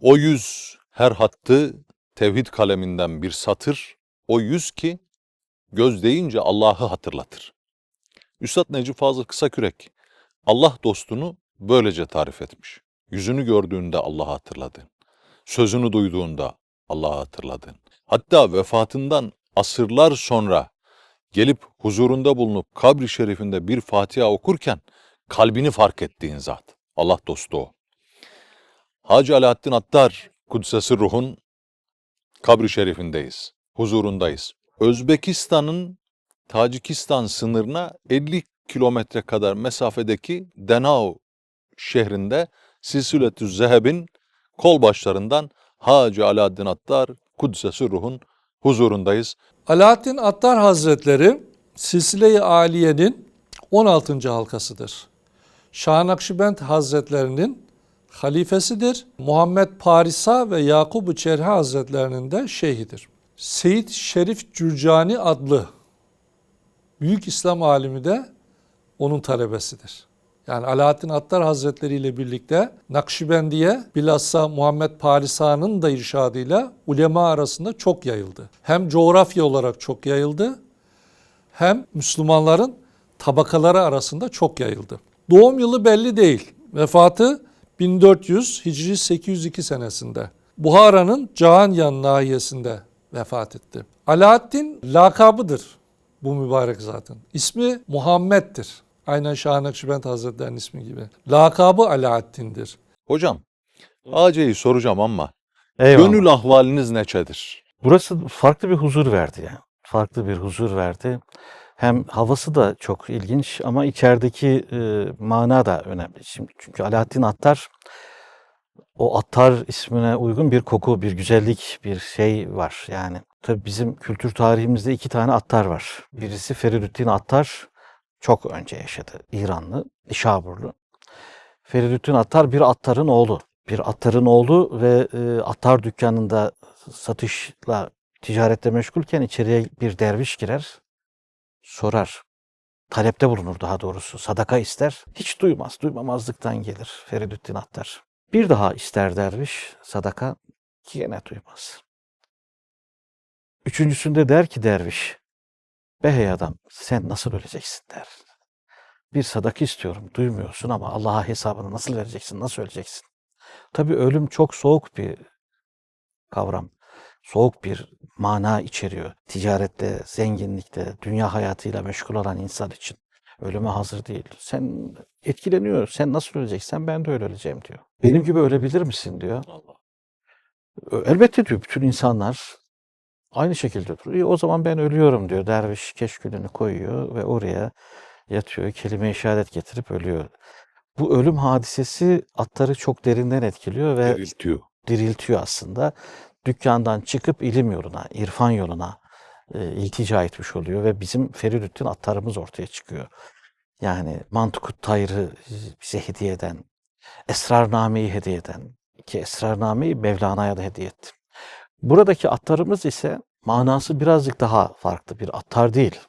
O yüz her hattı tevhid kaleminden bir satır. O yüz ki göz deyince Allah'ı hatırlatır. Üstad Necip Fazıl Kısakürek Allah dostunu böylece tarif etmiş. Yüzünü gördüğünde Allah'ı hatırladın. Sözünü duyduğunda Allah'ı hatırladın. Hatta vefatından asırlar sonra gelip huzurunda bulunup kabri şerifinde bir Fatiha okurken kalbini fark ettiğin zat. Allah dostu o. Hacı Alaaddin Attar Kudsesi Ruh'un kabri şerifindeyiz. Huzurundayız. Özbekistan'ın Tacikistan sınırına 50 kilometre kadar mesafedeki Denao şehrinde Silsiletü Zeheb'in kol başlarından Hacı Alaaddin Attar Kudsesi Ruh'un huzurundayız. Alaaddin Attar Hazretleri Silsile-i Aliye'nin 16. halkasıdır. Şah Nakşibend Hazretlerinin halifesidir. Muhammed Parisa ve Yakup-ı Çerhi Hazretlerinin de şeyhidir. Seyit Şerif Cürcani adlı büyük İslam alimi de onun talebesidir. Yani Alaaddin Attar Hazretleri ile birlikte Nakşibendiye bilhassa Muhammed Parisa'nın da irşadıyla ulema arasında çok yayıldı. Hem coğrafya olarak çok yayıldı hem Müslümanların tabakaları arasında çok yayıldı. Doğum yılı belli değil. Vefatı 1400 Hicri 802 senesinde. Buhara'nın Cahanyan nahiyesinde vefat etti. Alaaddin lakabıdır bu mübarek zatın. İsmi Muhammed'dir. Aynen Şah Nakşibend Hazretleri'nin ismi gibi. Lakabı Alaaddin'dir. Hocam, AC'yi soracağım ama Eyvallah. gönül ahvaliniz neçedir? Burası farklı bir huzur verdi yani. Farklı bir huzur verdi. Hem havası da çok ilginç ama içerideki e, mana da önemli. Şimdi çünkü Alaaddin Attar o Attar ismine uygun bir koku, bir güzellik, bir şey var. Yani tabii bizim kültür tarihimizde iki tane Attar var. Birisi Feridüddin Attar çok önce yaşadı. İranlı, Nişaburlu. Feridüddin Attar bir Attar'ın oğlu. Bir Attar'ın oğlu ve e, Attar dükkanında satışla, ticarette meşgulken içeriye bir derviş girer, sorar. Talepte bulunur daha doğrusu. Sadaka ister. Hiç duymaz. Duymamazlıktan gelir Feridüddin Attar. Bir daha ister derviş sadaka. Yine duymaz. Üçüncüsünde der ki derviş, be hey adam sen nasıl öleceksin der. Bir sadaka istiyorum duymuyorsun ama Allah'a hesabını nasıl vereceksin, nasıl öleceksin? Tabii ölüm çok soğuk bir kavram. Soğuk bir mana içeriyor. Ticarette, zenginlikte, dünya hayatıyla meşgul olan insan için. Ölüme hazır değil. Sen etkileniyor. Sen nasıl öleceksen ben de öyle öleceğim diyor. Benim gibi ölebilir misin diyor. Ö- Elbette diyor bütün insanlar aynı şekilde duruyor. "İyi, O zaman ben ölüyorum diyor. Derviş keşkülünü koyuyor ve oraya yatıyor. Kelime-i şehadet getirip ölüyor. Bu ölüm hadisesi atları çok derinden etkiliyor ve Diriltiyor. diriltiyor aslında. Dükkandan çıkıp ilim yoluna, irfan yoluna e, iltica etmiş oluyor ve bizim Feridüddin attarımız ortaya çıkıyor. Yani Mantukut Tayr'ı bize hediye eden, Esrarname'yi hediye eden ki Esrarname'yi Mevlana'ya da hediye etti. Buradaki attarımız ise manası birazcık daha farklı bir attar değil.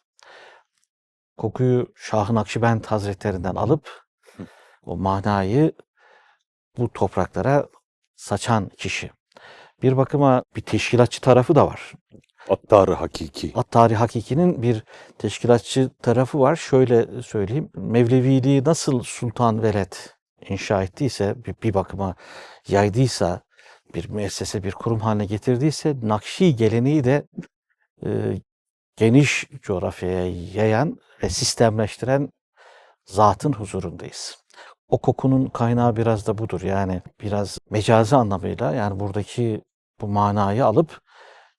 Kokuyu Şah-ı Nakşibend Hazretlerinden alıp o manayı bu topraklara saçan kişi. Bir bakıma bir teşkilatçı tarafı da var. Attarı hakiki. Attari Hakiki'nin bir teşkilatçı tarafı var. Şöyle söyleyeyim. Mevleviliği nasıl Sultan Veled inşa ettiyse, bir, bir bakıma yaydıysa, bir müessese, bir kurum haline getirdiyse, Nakşi geleneği de e, geniş coğrafyaya yayan ve sistemleştiren zatın huzurundayız. O kokunun kaynağı biraz da budur. Yani biraz mecazi anlamıyla yani buradaki bu manayı alıp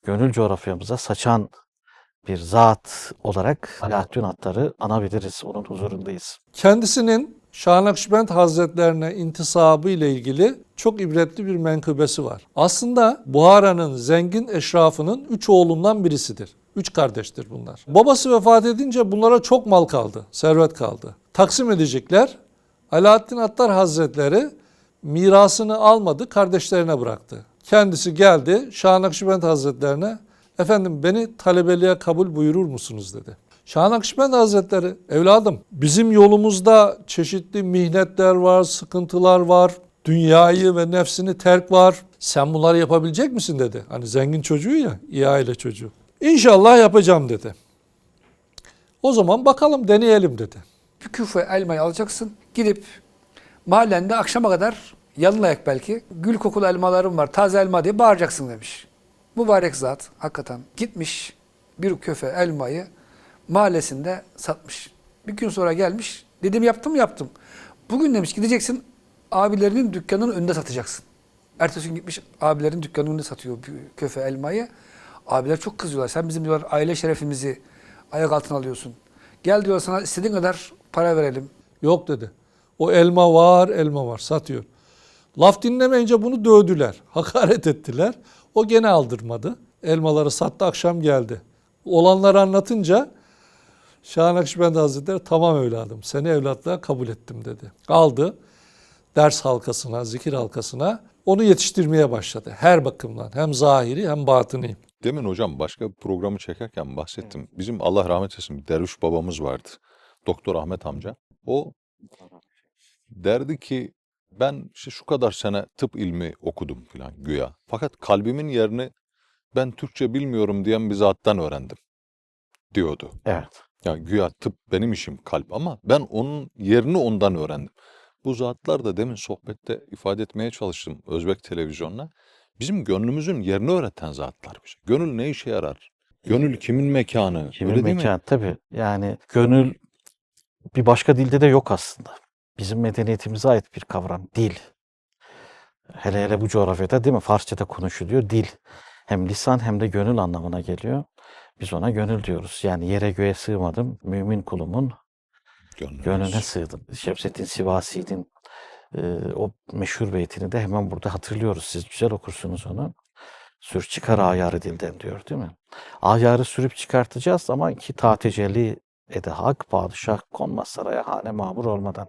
gönül coğrafyamıza saçan bir zat olarak Alaaddin Attar'ı anabiliriz. Onun huzurundayız. Kendisinin Şah Nakşibend Hazretlerine intisabı ile ilgili çok ibretli bir menkıbesi var. Aslında Buhara'nın zengin eşrafının üç oğlundan birisidir. Üç kardeştir bunlar. Babası vefat edince bunlara çok mal kaldı, servet kaldı. Taksim edecekler. Alaaddin Attar Hazretleri mirasını almadı, kardeşlerine bıraktı. Kendisi geldi Şah Nakşibend Hazretlerine, efendim beni talebeliğe kabul buyurur musunuz dedi. Şah Nakşibend Hazretleri, evladım bizim yolumuzda çeşitli mihnetler var, sıkıntılar var. Dünyayı ve nefsini terk var. Sen bunları yapabilecek misin dedi. Hani zengin çocuğu ya, iyi aile çocuğu. İnşallah yapacağım dedi. O zaman bakalım deneyelim dedi. Bir küfe elmayı alacaksın. Gidip mahallende akşama kadar yalın ayak belki gül kokulu elmalarım var taze elma diye bağıracaksın demiş. Mübarek zat hakikaten gitmiş bir köfe elmayı mahallesinde satmış. Bir gün sonra gelmiş dedim yaptım yaptım. Bugün demiş gideceksin abilerinin dükkanının önünde satacaksın. Ertesi gün gitmiş abilerin dükkanının önünde satıyor köfe elmayı. Abiler çok kızıyorlar. Sen bizim diyorlar aile şerefimizi ayak altına alıyorsun. Gel diyor sana istediğin kadar para verelim. Yok dedi. O elma var, elma var satıyor. Laf dinlemeyince bunu dövdüler. Hakaret ettiler. O gene aldırmadı. Elmaları sattı akşam geldi. Olanları anlatınca Şah Nakşibendi Hazretleri tamam evladım seni evlatlığa kabul ettim dedi. Aldı ders halkasına, zikir halkasına onu yetiştirmeye başladı. Her bakımdan hem zahiri hem batini. Demin hocam başka bir programı çekerken bahsettim. Bizim Allah rahmet eylesin bir derviş babamız vardı. Doktor Ahmet amca. O derdi ki ben işte şu kadar sene tıp ilmi okudum falan güya. Fakat kalbimin yerini ben Türkçe bilmiyorum diyen bir zattan öğrendim diyordu. Evet. Ya güya tıp benim işim kalp ama ben onun yerini ondan öğrendim. Bu zatlar da demin sohbette ifade etmeye çalıştım Özbek televizyonuna. Bizim gönlümüzün yerini öğreten zatlar bize. Gönül ne işe yarar? Gönül kimin mekanı? Kimin Öyle değil mi? mekan tabii. Yani gönül bir başka dilde de yok aslında. Bizim medeniyetimize ait bir kavram. Dil. Hele hele bu coğrafyada değil mi? Farsçada konuşuluyor. Dil. Hem lisan hem de gönül anlamına geliyor. Biz ona gönül diyoruz. Yani yere göğe sığmadım. Mümin kulumun Gönlümüz. gönlüne sığdım. Şemsettin Sivasi'nin e, o meşhur beytini de hemen burada hatırlıyoruz. Siz güzel okursunuz onu. Sür çıkar ayarı dilden diyor değil mi? Ayarı sürüp çıkartacağız ama ki ta tecelli ede hak padişah konmaz saraya hane mamur olmadan.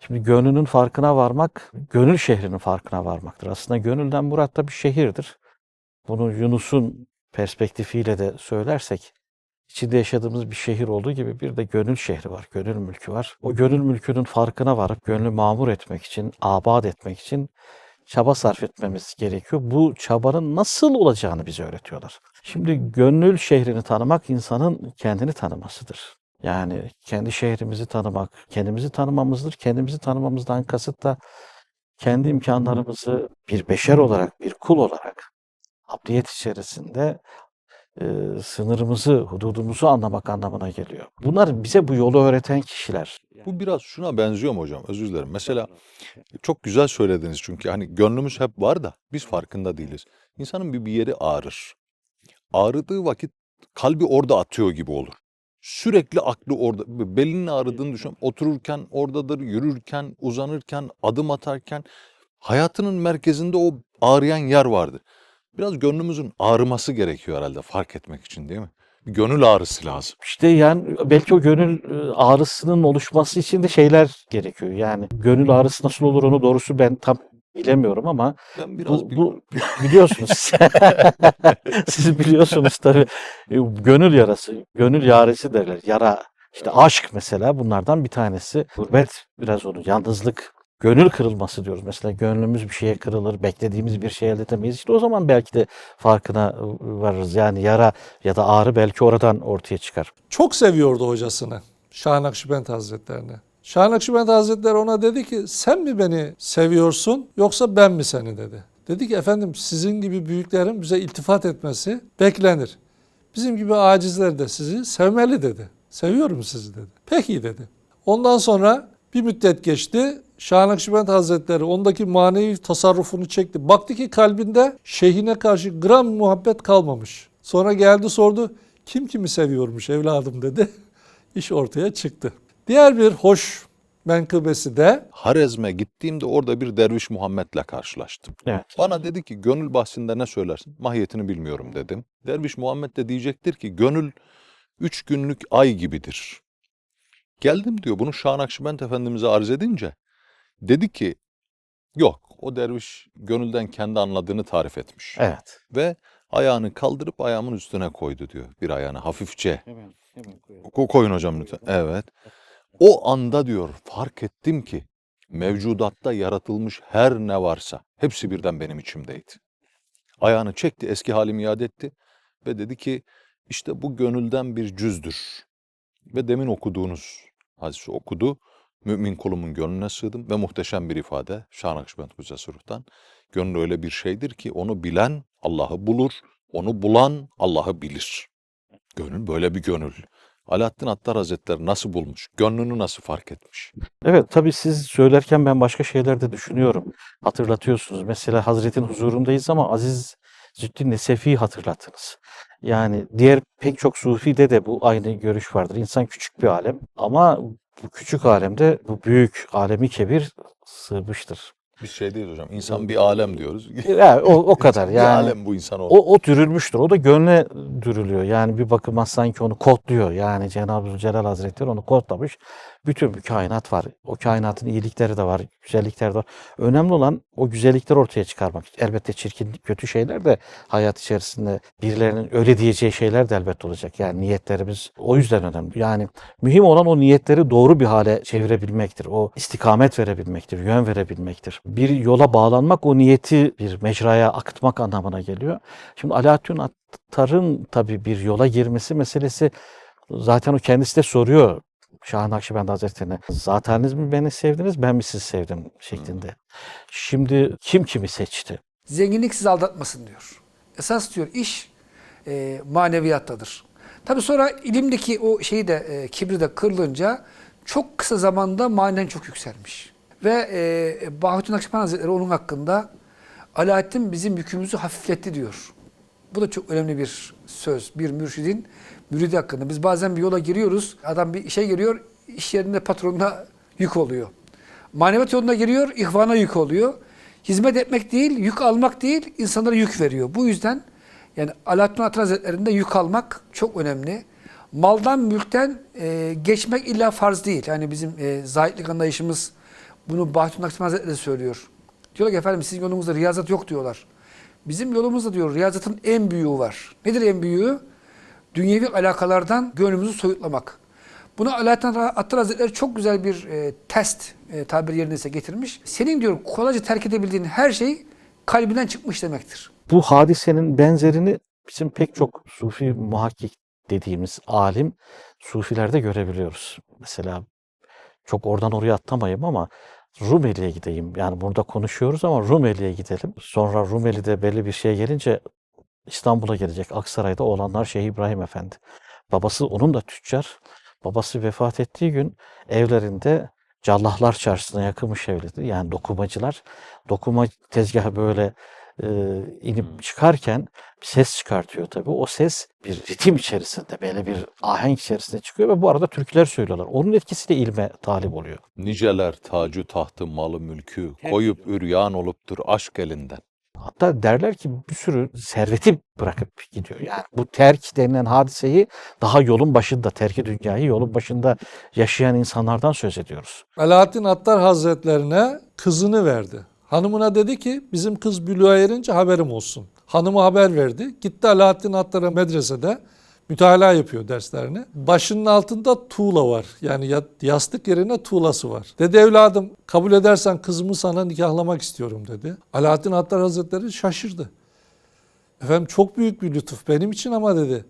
Şimdi gönlünün farkına varmak, gönül şehrinin farkına varmaktır. Aslında gönülden murat da bir şehirdir. Bunu Yunus'un perspektifiyle de söylersek, içinde yaşadığımız bir şehir olduğu gibi bir de gönül şehri var, gönül mülkü var. O gönül mülkünün farkına varıp gönlü mamur etmek için, abad etmek için çaba sarf etmemiz gerekiyor. Bu çabanın nasıl olacağını bize öğretiyorlar. Şimdi gönül şehrini tanımak insanın kendini tanımasıdır. Yani kendi şehrimizi tanımak, kendimizi tanımamızdır. Kendimizi tanımamızdan kasıt da kendi imkanlarımızı bir beşer olarak, bir kul olarak abdiyet içerisinde e, sınırımızı, hududumuzu anlamak anlamına geliyor. Bunlar bize bu yolu öğreten kişiler. Bu biraz şuna benziyor mu hocam? Özür dilerim. Mesela çok güzel söylediniz çünkü hani gönlümüz hep var da biz farkında değiliz. İnsanın bir, bir yeri ağrır. Ağrıdığı vakit kalbi orada atıyor gibi olur. Sürekli aklı orada. Belinin ağrıdığını düşün. Otururken oradadır, yürürken, uzanırken, adım atarken hayatının merkezinde o ağrıyan yer vardır. Biraz gönlümüzün ağrıması gerekiyor herhalde fark etmek için değil mi? Bir gönül ağrısı lazım. İşte yani belki o gönül e, ağrısının oluşması için de şeyler gerekiyor. Yani gönül ağrısı nasıl olur onu doğrusu ben tam bilemiyorum ama Ben biraz bu, bu biliyorsunuz. Siz biliyorsunuz tabii. E, Gönül yarası, gönül yaresi derler. Yara, işte aşk mesela bunlardan bir tanesi. Gurbet biraz onu, yalnızlık, gönül kırılması diyoruz. Mesela gönlümüz bir şeye kırılır, beklediğimiz bir şey elde edemeyiz. İşte o zaman belki de farkına varırız. Yani yara ya da ağrı belki oradan ortaya çıkar. Çok seviyordu hocasını. Şah Nakşibend Hazretlerini. Şah Nakşibend Hazretleri ona dedi ki sen mi beni seviyorsun yoksa ben mi seni dedi. Dedi ki efendim sizin gibi büyüklerin bize iltifat etmesi beklenir. Bizim gibi acizler de sizi sevmeli dedi. Seviyorum sizi dedi. Peki dedi. Ondan sonra bir müddet geçti. Şah Nakşibend Hazretleri ondaki manevi tasarrufunu çekti. Baktı ki kalbinde şeyhine karşı gram muhabbet kalmamış. Sonra geldi sordu. Kim kimi seviyormuş evladım dedi. İş ortaya çıktı. Diğer bir hoş menkıbesi de Harezm'e gittiğimde orada bir derviş Muhammed'le karşılaştım. Evet. Bana dedi ki gönül bahsinde ne söylersin? Mahiyetini bilmiyorum dedim. Derviş Muhammed de diyecektir ki gönül üç günlük ay gibidir. Geldim diyor bunu Şah Nakşibend Efendimiz'e arz edince dedi ki yok o derviş gönülden kendi anladığını tarif etmiş. Evet. Ve ayağını kaldırıp ayağımın üstüne koydu diyor bir ayağını hafifçe. Ko- Koyun hocam lütfen. Evet. O anda diyor fark ettim ki Mevcudatta yaratılmış her ne varsa hepsi birden benim içimdeydi. Ayağını çekti, eski halimi iade etti ve dedi ki işte bu gönülden bir cüzdür. Ve demin okuduğunuz hadisi okudu. Mümin kulumun gönlüne sığdım ve muhteşem bir ifade Şah Nakşibend Kudzesi Ruh'tan. Gönül öyle bir şeydir ki onu bilen Allah'ı bulur, onu bulan Allah'ı bilir. Gönül böyle bir gönül. Alaaddin Attar Hazretleri nasıl bulmuş? Gönlünü nasıl fark etmiş? Evet tabii siz söylerken ben başka şeyler de düşünüyorum. Hatırlatıyorsunuz. Mesela Hazretin huzurundayız ama Aziz Züddin Nesefi'yi hatırlattınız. Yani diğer pek çok sufide de bu aynı görüş vardır. İnsan küçük bir alem ama bu küçük alemde bu büyük alemi kebir sığmıştır. Biz şey değil hocam, insan bir alem diyoruz. Ya, o, o kadar bir yani. alem bu insan oldu. O, o dürülmüştür. O da gönle dürülüyor. Yani bir bakıma sanki onu kodluyor. Yani Cenab-ı Zülcelal Hazretleri onu kodlamış. Bütün bir kainat var. O kainatın iyilikleri de var, güzellikleri de var. Önemli olan o güzellikleri ortaya çıkarmak. Elbette çirkin, kötü şeyler de hayat içerisinde birilerinin öyle diyeceği şeyler de elbette olacak. Yani niyetlerimiz o yüzden önemli. Yani mühim olan o niyetleri doğru bir hale çevirebilmektir. O istikamet verebilmektir, yön verebilmektir. Bir yola bağlanmak o niyeti bir mecraya akıtmak anlamına geliyor. Şimdi Alaaddin Attar'ın tabii bir yola girmesi meselesi zaten o kendisi de soruyor Şah Nakşibend Hazretleri'ne. Zateniz mi beni sevdiniz, ben mi sizi sevdim şeklinde. Şimdi kim kimi seçti? Zenginlik sizi aldatmasın diyor. Esas diyor iş e, maneviyattadır. Tabi sonra ilimdeki o şeyi de e, kibri de kırılınca çok kısa zamanda manen çok yükselmiş. Ve e, Bahattin Akşepan Hazretleri onun hakkında Alaaddin bizim yükümüzü hafifletti diyor. Bu da çok önemli bir söz. Bir mürşidin müridi hakkında. Biz bazen bir yola giriyoruz. Adam bir işe giriyor. iş yerinde patronuna yük oluyor. Maneviyat yoluna giriyor. ihvana yük oluyor. Hizmet etmek değil, yük almak değil, insanlara yük veriyor. Bu yüzden yani Alaaddin Attar Hazretleri'nde yük almak çok önemli. Maldan, mülkten e, geçmek illa farz değil. Yani bizim e, zahitlik anlayışımız bunu Bahattin Akşepan Hazretleri söylüyor. Diyorlar ki efendim sizin yolunuzda riyazat yok diyorlar. Bizim yolumuzda diyor riyazatın en büyüğü var. Nedir en büyüğü? Dünyevi alakalardan gönlümüzü soyutlamak. Bunu Alaaddin Attar Hazretleri çok güzel bir e, test e, tabir yerine getirmiş. Senin diyor kolayca terk edebildiğin her şey kalbinden çıkmış demektir. Bu hadisenin benzerini bizim pek çok sufi muhakkik dediğimiz alim sufilerde görebiliyoruz. Mesela çok oradan oraya atlamayayım ama Rumeli'ye gideyim. Yani burada konuşuyoruz ama Rumeli'ye gidelim. Sonra Rumeli'de belli bir şey gelince İstanbul'a gelecek. Aksaray'da olanlar Şeyh İbrahim Efendi. Babası onun da tüccar. Babası vefat ettiği gün evlerinde Callahlar Çarşısı'na yakınmış evliydi. Yani dokumacılar. Dokuma tezgahı böyle e, inip çıkarken bir ses çıkartıyor tabii. O ses bir ritim içerisinde, böyle bir ahenk içerisinde çıkıyor ve bu arada türküler söylüyorlar. Onun etkisiyle ilme talip oluyor. Niceler tacı tahtı malı mülkü koyup üryan oluptur aşk elinden. Hatta derler ki bir sürü serveti bırakıp gidiyor. Yani bu terk denilen hadiseyi daha yolun başında, terki dünyayı yolun başında yaşayan insanlardan söz ediyoruz. Alaaddin Attar Hazretlerine kızını verdi. Hanımına dedi ki bizim kız büluğa erince haberim olsun. Hanımı haber verdi. Gitti Alaaddin Attar'a medresede mütalaa yapıyor derslerini. Başının altında tuğla var. Yani ya- yastık yerine tuğlası var. Dedi evladım kabul edersen kızımı sana nikahlamak istiyorum dedi. Alaaddin Attar Hazretleri şaşırdı. Efendim çok büyük bir lütuf benim için ama dedi.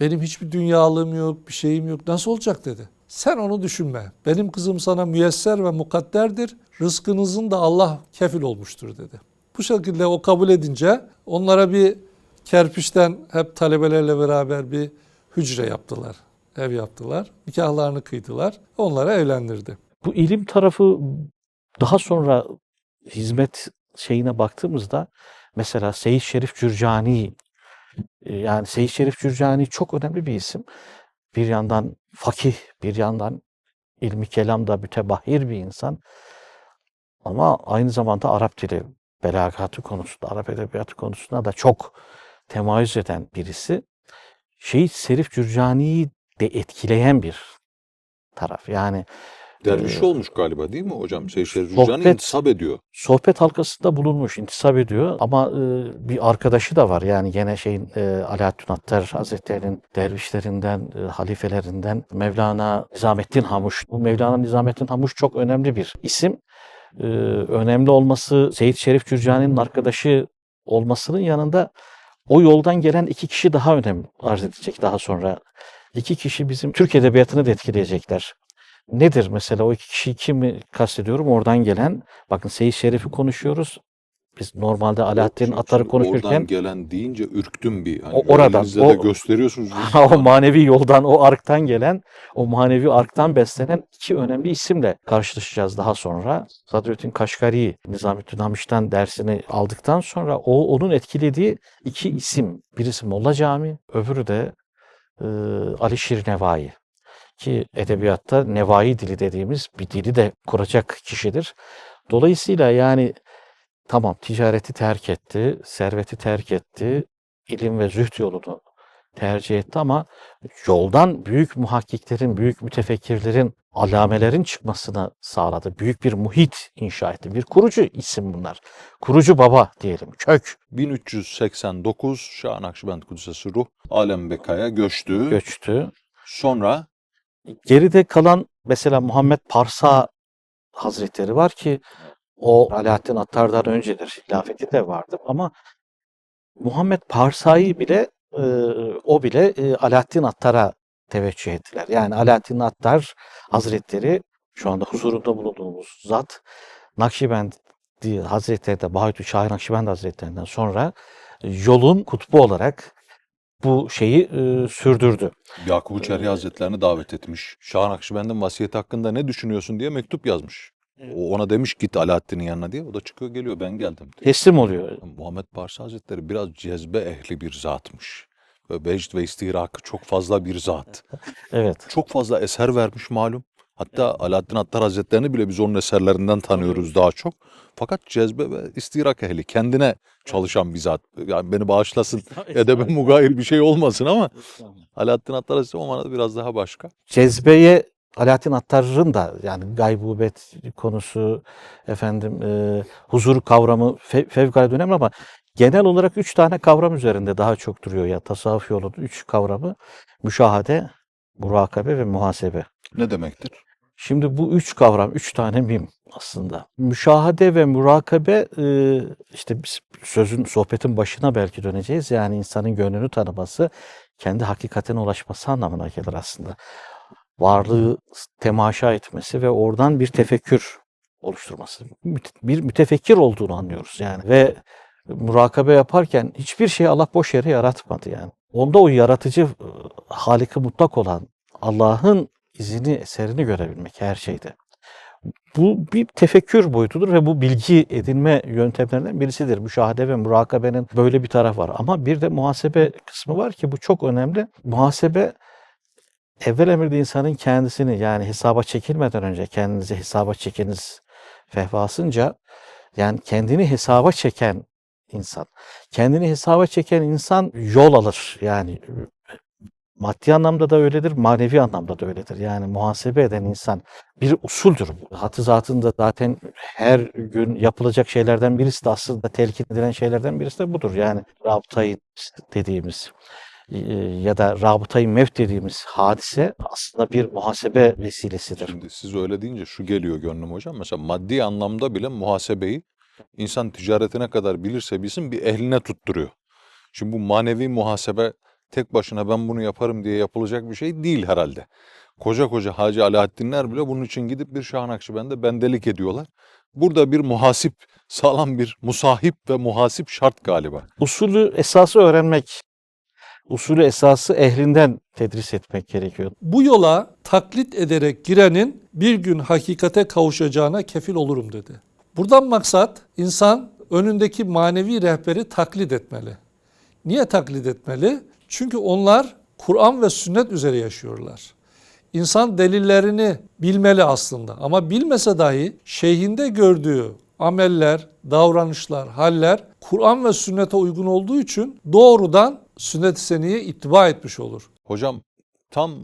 Benim hiçbir dünyalığım yok, bir şeyim yok. Nasıl olacak dedi. Sen onu düşünme. Benim kızım sana müyesser ve mukadderdir. Rızkınızın da Allah kefil olmuştur dedi. Bu şekilde o kabul edince onlara bir kerpiçten hep talebelerle beraber bir hücre yaptılar. Ev yaptılar. Nikahlarını kıydılar. Onlara evlendirdi. Bu ilim tarafı daha sonra hizmet şeyine baktığımızda mesela Seyyid Şerif Cürcani e, yani Seyyid Şerif Cürcani çok önemli bir isim. Bir yandan fakih, bir yandan ilmi kelamda mütebahhir bir insan. Ama aynı zamanda Arap dili belagatı konusunda, Arap edebiyatı konusunda da çok temayüz eden birisi. Şehit Serif Cürcani'yi de etkileyen bir taraf. Yani Derviş Ee, olmuş galiba değil mi hocam? Seyşer Rüccan'ı intisap ediyor. sohbet halkasında bulunmuş, intisap ediyor ama e, bir arkadaşı da var. Yani gene şeyin e, Alaaddin Attar Hazretleri'nin dervişlerinden, e, halifelerinden Mevlana Nizamettin Hamuş. Bu Mevlana Nizamettin Hamuş çok önemli bir isim. e, önemli olması Seyit Şerif Cürcani'nin arkadaşı olmasının yanında o yoldan gelen iki kişi daha önem arz edecek daha sonra. İki kişi bizim Türk Edebiyatı'nı da etkileyecekler. Nedir mesela o iki kişiyi kimi kastediyorum? Oradan gelen, bakın Seyit Şerif'i konuşuyoruz. Biz normalde Alaaddin Şimdi- Attar'ı şimdi konuşurken Oradan gelen deyince ürktüm bir. Hani O- oradan, elinizle de o- gösteriyorsunuz. o manevi yoldan, o arktan gelen, o manevi arktan beslenen iki önemli isimle karşılaşacağız daha sonra. Sadrettin Kaşgari, Nizamettin Hamiş'ten dersini aldıktan sonra o onun etkilediği iki isim. Birisi Molla Cami, öbürü de e, Ali Şir Nevai. Ki edebiyatta nevai dili dediğimiz bir dili de kuracak kişidir. Dolayısıyla yani tamam ticareti terk etti, serveti terk etti, ilim ve zühd yolunu tercih etti ama yoldan büyük muhakkiklerin, büyük mütefekkirlerin, alamelerin çıkmasını sağladı. Büyük bir muhit inşa etti. Bir kurucu isim bunlar. Kurucu baba diyelim, kök 1389 Şah Nakşibend Kudüs'e ruh Alem Beka'ya göçtü. göçtü. Sonra Geride kalan mesela Muhammed Parsa Hazretleri var ki o Alaaddin Attar'dan öncedir. Hilafeti de vardı ama Muhammed Parsa'yı bile e, o bile e, Alaaddin Attar'a teveccüh ettiler. Yani Alaaddin Attar Hazretleri şu anda huzurunda bulunduğumuz zat Nakşibendi Hazretleri de Bahitü Şahin Nakşibendi Hazretlerinden sonra yolun kutbu olarak bu şeyi e, sürdürdü. Yakup Çerhi Hazretlerini davet etmiş. Şah Nakşibend'in vasiyeti hakkında ne düşünüyorsun diye mektup yazmış. O ona demiş git Alaaddin'in yanına diye. O da çıkıyor geliyor ben geldim. Teslim oluyor. Muhammed Parsa Hazretleri biraz cezbe ehli bir zatmış. Ve vecd ve istihrakı çok fazla bir zat. Evet. Çok fazla eser vermiş malum. Hatta Alaaddin Attar Hazretlerini bile biz onun eserlerinden tanıyoruz daha çok. Fakat cezbe ve istihrak ehli. Kendine çalışan bir zat. Yani beni bağışlasın. Edebe mugayir bir şey olmasın ama Alaaddin Attar Hazretleri o manada biraz daha başka. Cezbeye Alaaddin Attar'ın da yani gaybubet konusu, efendim e, huzur kavramı fe, fevkalade önemli ama genel olarak üç tane kavram üzerinde daha çok duruyor ya tasavvuf yolunun üç kavramı müşahade, murakabe ve muhasebe. Ne demektir? Şimdi bu üç kavram, üç tane mim aslında. Müşahade ve murakabe e, işte biz sözün, sohbetin başına belki döneceğiz. Yani insanın gönlünü tanıması, kendi hakikatine ulaşması anlamına gelir aslında. Varlığı temaşa etmesi ve oradan bir tefekkür oluşturması. Bir mütefekkir olduğunu anlıyoruz yani. Ve murakabe yaparken hiçbir şeyi Allah boş yere yaratmadı yani. Onda o yaratıcı Halik-i mutlak olan Allah'ın izini, eserini görebilmek her şeyde. Bu bir tefekkür boyutudur ve bu bilgi edinme yöntemlerinden birisidir. Müşahede ve murakabenin böyle bir taraf var. Ama bir de muhasebe kısmı var ki bu çok önemli. Muhasebe evvel emirde insanın kendisini yani hesaba çekilmeden önce kendinizi hesaba çekiniz fehvasınca yani kendini hesaba çeken insan. Kendini hesaba çeken insan yol alır. Yani maddi anlamda da öyledir, manevi anlamda da öyledir. Yani muhasebe eden insan bir usuldür. Hatı zatında zaten her gün yapılacak şeylerden birisi de aslında telkin edilen şeylerden birisi de budur. Yani rabıtayı dediğimiz e, ya da rabıtayı mevt dediğimiz hadise aslında bir muhasebe vesilesidir. Şimdi siz öyle deyince şu geliyor gönlüm hocam. Mesela maddi anlamda bile muhasebeyi insan ticaretine kadar bilirse bilsin bir ehline tutturuyor. Şimdi bu manevi muhasebe tek başına ben bunu yaparım diye yapılacak bir şey değil herhalde. Koca koca Hacı Alaaddinler bile bunun için gidip bir Şah Nakşibend'e bendelik ediyorlar. Burada bir muhasip, sağlam bir musahip ve muhasip şart galiba. Usulü esası öğrenmek, usulü esası ehlinden tedris etmek gerekiyor. Bu yola taklit ederek girenin bir gün hakikate kavuşacağına kefil olurum dedi. Buradan maksat insan önündeki manevi rehberi taklit etmeli. Niye taklit etmeli? Çünkü onlar Kur'an ve sünnet üzere yaşıyorlar. İnsan delillerini bilmeli aslında ama bilmese dahi şeyhinde gördüğü ameller, davranışlar, haller Kur'an ve sünnete uygun olduğu için doğrudan sünnet-i seniye ittiba etmiş olur. Hocam tam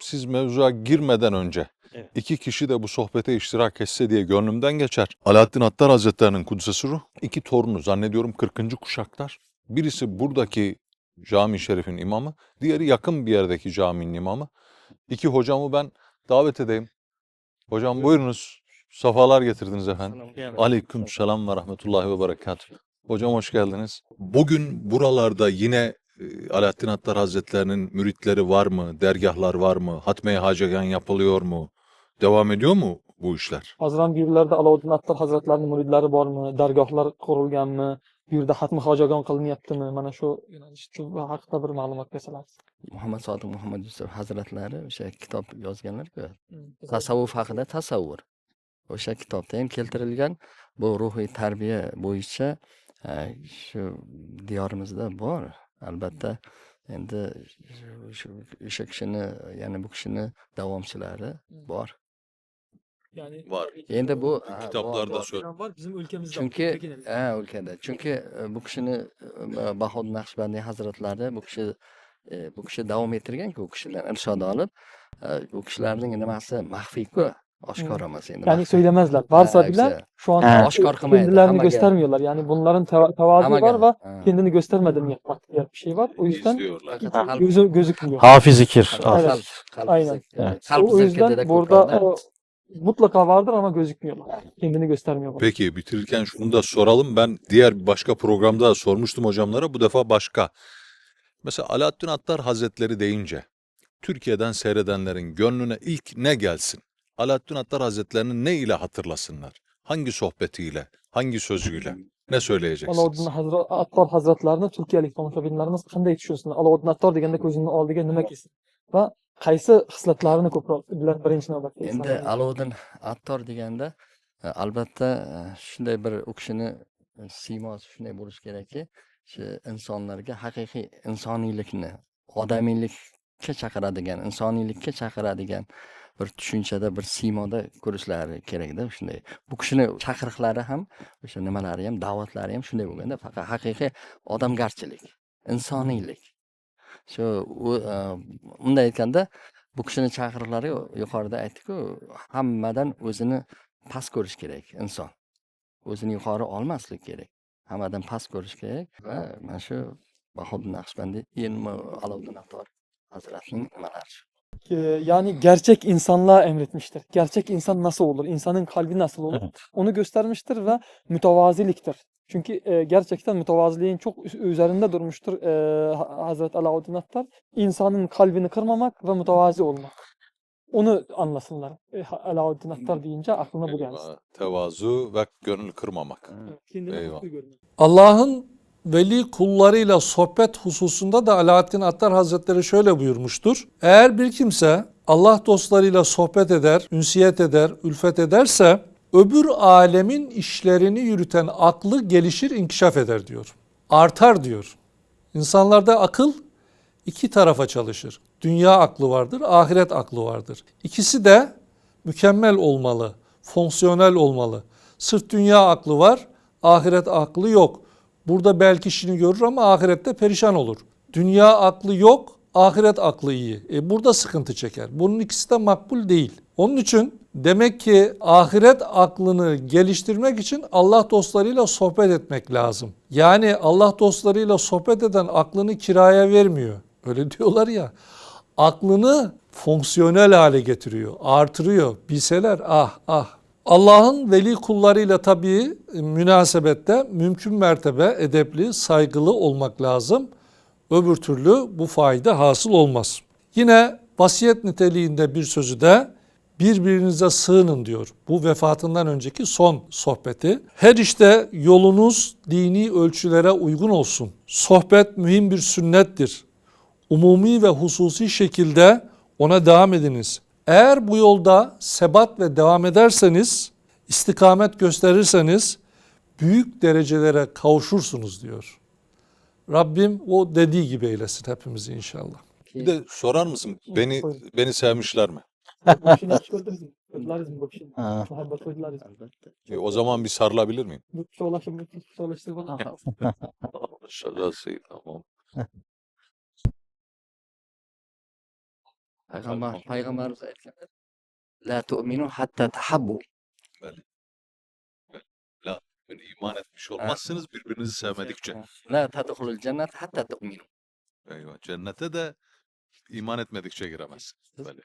siz mevzuya girmeden önce Evet. iki kişi de bu sohbete iştirak etse diye gönlümden geçer. Alaaddin Attar Hazretleri'nin Kudüs'e iki torunu zannediyorum 40. kuşaklar. Birisi buradaki cami şerifin imamı, diğeri yakın bir yerdeki caminin imamı. İki hocamı ben davet edeyim. Hocam buyurunuz. Safalar getirdiniz efendim. Aleyküm selam ve rahmetullahi ve berekatuhu. Hocam hoş geldiniz. Bugün buralarda yine e, Alaaddin Attar Hazretlerinin müritleri var mı? Dergahlar var mı? Hatme-i Hacegan yapılıyor mu? Devam ediyor mu bu işler? Hozir bu yerlarda Alovuddin Attar hazratlarining muridlari bormi, dargohlar qurilganmi, bu yerda xatmi hojagon qilinyaptimi? Mana shu shu haqida bir ma'lumot bersalarsiz. muhammad sodiq muhammad yusuf hazratlari o'sha kitob yozganlarku tasavvuf haqida tasavvur. O'sha kitobda ham keltirilgan bu ruhiy tarbiya bo'yicha e, shu diyorimizda bor. Albatta endi o'sha kishini ya'ni bu kishini davomchilari bor Ya'ni Var. endi bu Bu ha, kitaplarda bor, bor. söyle. bor bizim ülkemizde. chunki ha o'lkada chunki e, bu kishini e, bahodir naqshbandiy hazratlari bu kishi e, bu kishi davom ettirganku u kishidan irshod olib e, u kishilarning nimasi maxfiyku oshkor emas endi Yani maxfiy. söylemezler. Ha, Varsa bile şu an Ha. Oshkor qilmaydi kendilerini hammaga göstermiyorlar. Yani bunların teva- tevazu var ve ha. kendini göstermeden yapmak diye bir şey var. O yüzden İzliyorlar. Faqat qalb- gözü gözükmüyor. Hafiz zikir. Evet. Aynen. Qalb O yüzden burada o, mutlaka vardır ama gözükmüyorlar. Kendini göstermiyorlar. Peki bitirirken şunu da soralım. Ben diğer bir başka programda sormuştum hocamlara. Bu defa başka. Mesela Alaaddin Attar Hazretleri deyince Türkiye'den seyredenlerin gönlüne ilk ne gelsin? Alaaddin Attar Hazretlerini ne ile hatırlasınlar? Hangi sohbetiyle, hangi sözüyle? Ne söyleyeceksiniz? Alovuddin Hazra- Attar hazratlarini turkiyalik tomoshabinlarimiz qanday tushunsin? Alovuddin Attor deganda ko'zini oldiga nima kelsin? Va qaysi xislatlarini ko'proq bilan birinchi navbatda endi alovuddin attor deganda e, albatta e, shunday bir u kishini e, siymosi shunday bo'lishi kerakki shu insonlarga haqiqiy insoniylikni odamiylikka chaqiradigan insoniylikka chaqiradigan bir tushunchada bir siymoda ko'rishlari kerakda shunday. Bu kishini chaqiriqlari ham o'sha nimalari ham da'vatlari ham shunday bo'lganda faqat haqiqiy odamgarchilik insoniylik shu e, unday aytganda bu kishini chaqiriqlari yuqorida aytdiku hammadan o'zini past ko'rish kerak inson o'zini yuqori olmaslik kerak hammadan past ko'rish kerak va mana shu bahodir naqshbandiy ilmi alovuddin attor hazratning nimalari yani gerçek insanlığa emretmiştir. Gerçek insan nasıl olur? İnsanın kalbi nasıl olur? Onu göstermiştir ve mütevaziliktir. Çünkü e, gerçekten mütevaziliğin çok üzerinde durmuştur e, Ha- Hazreti Alauddin Attar. İnsanın kalbini kırmamak ve mütevazi olmak. Onu anlasınlar. E, Alauddin Attar deyince aklına bu gelsin. Tevazu ve gönül kırmamak. Allah'ın veli kullarıyla sohbet hususunda da Alaaddin Attar Hazretleri şöyle buyurmuştur. Eğer bir kimse Allah dostlarıyla sohbet eder, ünsiyet eder, ülfet ederse öbür alemin işlerini yürüten aklı gelişir, inkişaf eder diyor. Artar diyor. İnsanlarda akıl iki tarafa çalışır. Dünya aklı vardır, ahiret aklı vardır. İkisi de mükemmel olmalı, fonksiyonel olmalı. Sırf dünya aklı var, ahiret aklı yok. Burada belki işini görür ama ahirette perişan olur. Dünya aklı yok, ahiret aklı iyi. E burada sıkıntı çeker. Bunun ikisi de makbul değil. Onun için demek ki ahiret aklını geliştirmek için Allah dostlarıyla sohbet etmek lazım. Yani Allah dostlarıyla sohbet eden aklını kiraya vermiyor. Öyle diyorlar ya. Aklını fonksiyonel hale getiriyor, artırıyor. Bilseler ah ah. Allah'ın veli kullarıyla tabii münasebette mümkün mertebe edepli, saygılı olmak lazım. Öbür türlü bu fayda hasıl olmaz. Yine vasiyet niteliğinde bir sözü de birbirinize sığının diyor. Bu vefatından önceki son sohbeti. Her işte yolunuz dini ölçülere uygun olsun. Sohbet mühim bir sünnettir. Umumi ve hususi şekilde ona devam ediniz. Eğer bu yolda sebat ve devam ederseniz, istikamet gösterirseniz büyük derecelere kavuşursunuz diyor. Rabbim o dediği gibi eylesin hepimizi inşallah. Bir de sorar mısın beni beni sevmişler mi? Gördünüz mü? Gördünüz bu kişinin? Ha. Muhabbet albatta E, o zaman bir sarılabilir miyim? Bu kişi ulaşım, bu kişi ulaştı bana. Tamam. payg'ambar payg'ambarimiz aytganlar la tu'minu hatta tahabbu Yani iman etmiş olmazsınız birbirinizi sevmedikçe. la tadkhulul jannat hatta tu'minu Eyvah. Cennete de iman etmedikçe giremezsiniz. Böyle.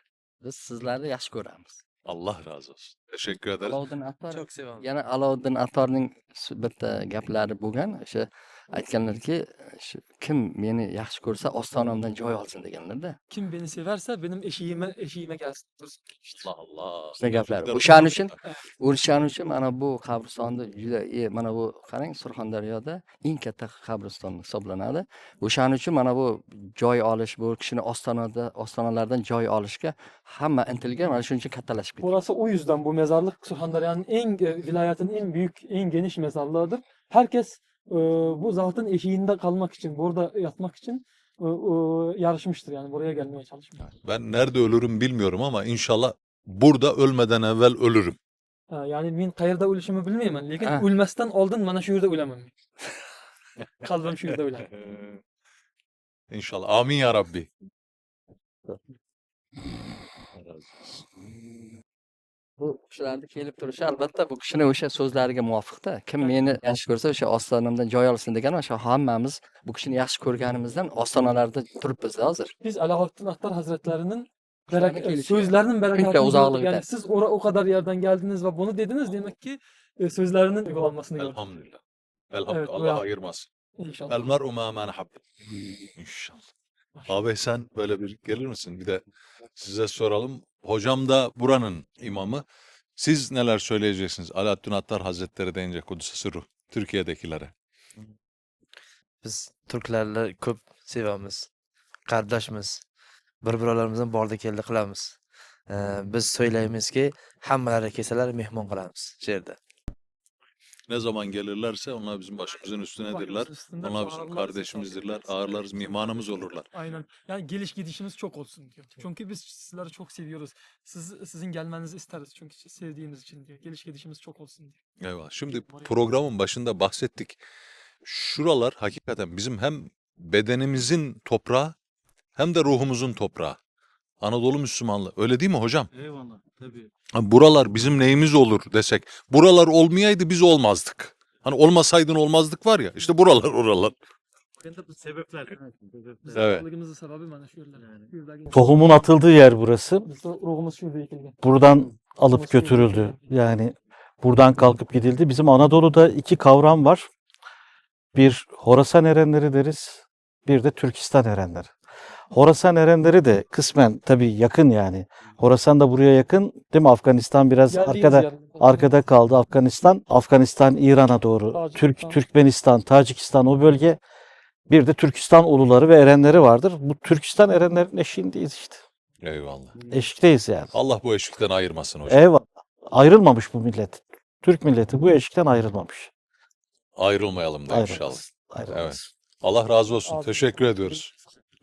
biz sizlarni yaxshi ko'ramiz. Alloh razi bo'lsin tashakkur ederiz. Aloviddin ator çok yana aloviddin atorning bitta gaplari bo'lgan o'sha aytganlarki shu kim meni yaxshi ko'rsa ostonamdan joy olsin deganlarda Kim beni severse benim eşiğime eşiğime gelsin. dursun demiştir. Allah Allah. Shunday gaplar o'shaning uchun o'shaning uchun mana bu qabristonni juda e, mana bu qarang surxondaryoda eng katta qabriston hisoblanadi o'shaning uchun mana bu joy olish bu kishini ostonada ostonalardan joy olishga hamma intilgan mana shuning uchun kattalashib ketgan Burası o yüzden bu mezarlık Surhandarya'nın en e, vilayetin en büyük, en geniş mezarlığıdır. Herkes e, bu zatın eşiğinde kalmak için, burada yatmak için e, e, yarışmıştır yani buraya gelmeye çalışmıştır. Ben nerede ölürüm bilmiyorum ama inşallah burada ölmeden evvel ölürüm. Ha, yani men qayerda o'lishimni bilmayman, lekin Ha. o'lmasdan oldin mana shu yerda o'laman. men. Qalbim shu yerda o'ladi. İnşallah. Amin ya Rabbi. bu kishilarni kelib turishi albatta bu kishini o'sha so'zlariga muvofiqda kim meni yaxshi ko'rsa o'sha ostonamdan joy olsin degan o'sha hammamiz bu kishini yaxshi ko'rganimizdan ostonalarda turibmiz hozir Biz Alaaddin berek- gelişiyor. sözlerinin bereketinden uzaklıkta. yani siz o kadar yerden geldiniz ve bunu dediniz demek ki e, sözlerinin uygulanmasını gördük. Elhamdülillah. Elhamdülillah. Evet, Allah ayırmasın. İnşallah. El mer'u ma men habbe. İnşallah. Abi sen böyle bir gelir misin? Bir de size soralım. Hocam da buranın imamı. Siz neler söyleyeceksiniz? Alaaddin Attar Hazretleri deyince Kudüs'e sırrı. Türkiye'dekilere. Biz turklarni ko'p sevamiz. Qardoshmiz. Bir-birlarimizdan bordi keldi qilamiz. Ee, biz so'ylaymizki, hammalari kelsalar mehmon qilamiz shu yerda. Ne zaman gelirlerse onlar bizim başımızın üstünedirler. Üstünde Onlar bizim ağırlarız, kardeşimizdirler. Ağırlarız, mihmanımız olurlar. Aynen. Yani geliş gidişimiz çok olsun diyor. Çünkü biz sizleri çok seviyoruz. Siz, sizin gelmenizi isteriz çünkü sevdiğimiz için diyor. Geliş gidişimiz çok olsun diyor. Eyvallah. Şimdi programın başında bahsettik. Şuralar hakikaten bizim hem bedenimizin toprağı hem de ruhumuzun toprağı. Anadolu Müslümanlığı. Öyle değil mi hocam? Eyvallah tabii. Hani buralar bizim neyimiz olur desek. Buralar olmayaydı biz olmazdık. Hani olmasaydın olmazdık var ya. işte buralar oralar. Ben de bu sebepler. Evet. Sağlığımızın sebebi bana. Şu yerler- Tohumun atıldığı yer burası. Ruhumuz. Buradan alıp götürüldü. Yani buradan kalkıp gidildi. Bizim Anadolu'da iki kavram var. Bir Horasan erenleri deriz. Bir de Türkistan erenleri. Horasan erenleri de kısmen tabii yakın yani. Horasan da buraya yakın. Değil mi? Afganistan biraz Geldiğimiz arkada yer. arkada kaldı Afganistan. Afganistan İran'a doğru. Tacikistan. Türk Türkmenistan, Tacikistan o bölge. Bir de Türkistan uluları ve erenleri vardır. Bu Türkistan erenlerin eşiğindeyiz işte. Eyvallah. Eşikteyiz yani. Allah bu eşikten ayırmasın hocam. Eyvallah. Ayrılmamış bu millet. Türk milleti bu eşikten ayrılmamış. Ayrılmayalım da inşallah. Ayrılmaz. Ayrılmaz. Allah razı olsun. Teşekkür ediyoruz.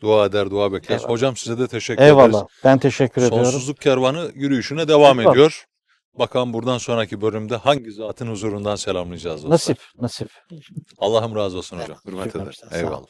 Dua eder, dua bekleriz. Eyvallah. Hocam size de teşekkür ederiz. Eyvallah. Ben teşekkür ediyorum. Sonsuzluk kervanı yürüyüşüne devam Eyvallah. ediyor. Bakalım buradan sonraki bölümde hangi zatın huzurundan selamlayacağız dostlar. Nasip, nasip. Allah'ım razı olsun hocam. Evet, Hürmet olun. Eyvallah.